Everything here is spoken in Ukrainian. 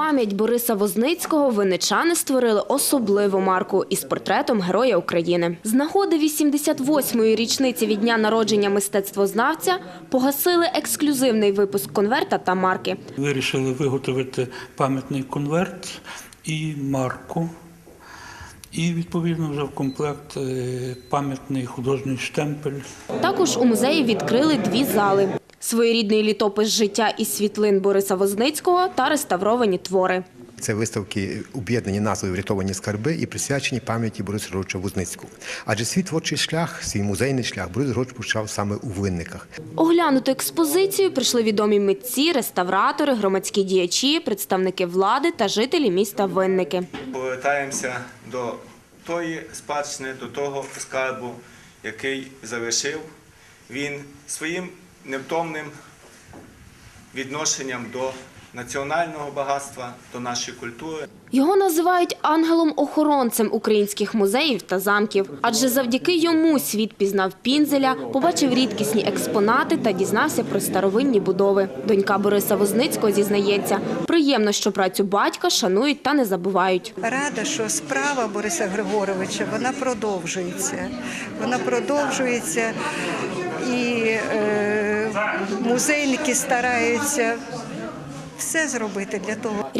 пам'ять Бориса Возницького винничани створили особливу марку із портретом Героя України. З нагоди 88-ї річниці від дня народження мистецтвознавця погасили ексклюзивний випуск конверта та марки. Вирішили виготовити пам'ятний конверт і марку. І відповідно вже в комплект е, пам'ятний художній штемпель. Також у музеї відкрили дві зали. Своєрідний літопис життя із світлин Бориса Возницького та реставровані твори. Це виставки об'єднані назвою Врятовані скарби і присвячені пам'яті Бориса Григоровича Вузницького. Адже свій творчий шлях, свій музейний шлях Борис Григорович почав саме у винниках. Оглянути експозицію прийшли відомі митці, реставратори, громадські діячі, представники влади та жителі міста Винники. повертаємося до тої спадщини, до того скарбу, який залишив він своїм невтомним відношенням до національного багатства, до нашої культури. Його називають ангелом-охоронцем українських музеїв та замків. Адже завдяки йому світ пізнав Пінзеля, побачив рідкісні експонати та дізнався про старовинні будови. Донька Бориса Возницького зізнається, приємно, що працю батька шанують та не забувають. Рада, що справа Бориса Григоровича вона продовжується. Вона продовжується, і е, музейники стараються все зробити для того.